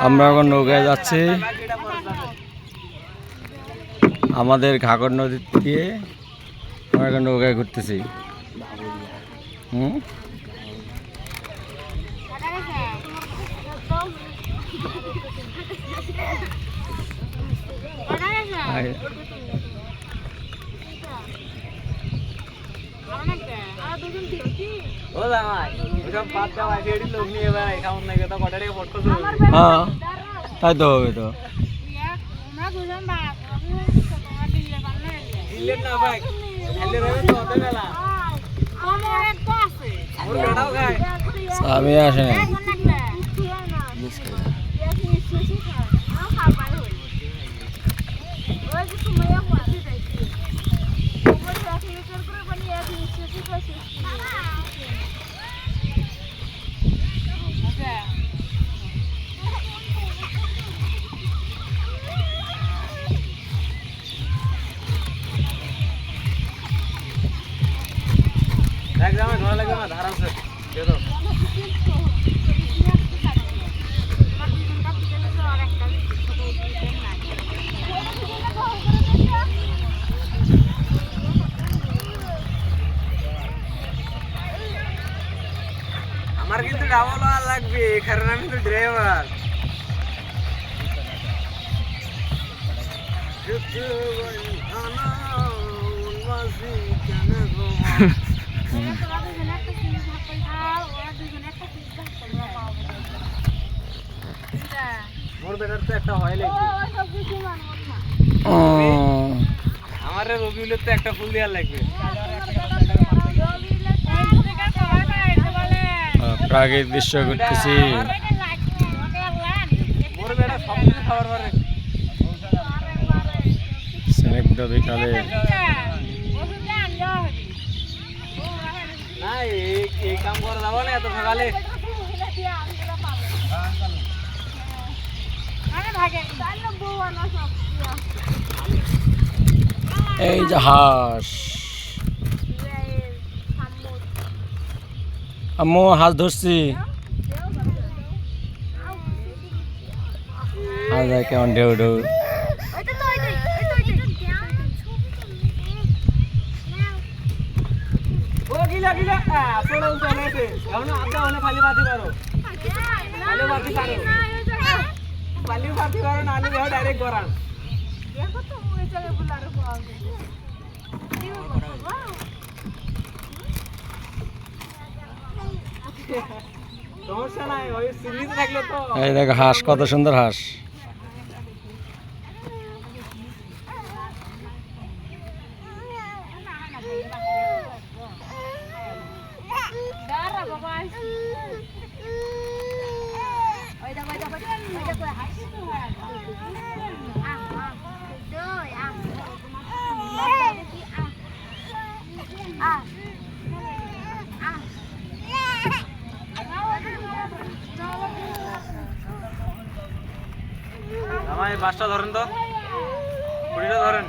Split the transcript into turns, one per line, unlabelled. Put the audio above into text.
আমরা এখন নৌকায় যাচ্ছি। আমাদের ঘাগর নদী দিয়ে আমরা এখন নৌকায় ঘুরতেছি। হুম? আর-
ও জামাই ওসব দেওয়া সেটি লোক নিয়ে বেড়াই কেমন লাগে তো কটা টাকা ফটো
হ্যাঁ তাই তো হবে তো।
না ভাই
আমি আসে
দেখ জামাই ধরা লাগবে না ধারাম সে দে দাও। আমার কিন্তু ডাবল আর লাগবে কারণ আমি তো ড্রাইভার মোর বেটার তো একটা হয় লাগবে। আমার রবিউলের তো একটা ফুল দেওয়ার লাগবে।
প্রাকৃতিক দৃশ্য ঘুরতেছি স্নিগ্ধ বিকালে
এই
যে হাঁস। আম্মু হাঁস ধরছি। দেখ কেমন ঢেউ ঢেউ।
ও
এই দেখ হাঁস কত সুন্দর হাঁস।
আমার এই বাসটা ধরেন তো। কুড়িটা ধরেন।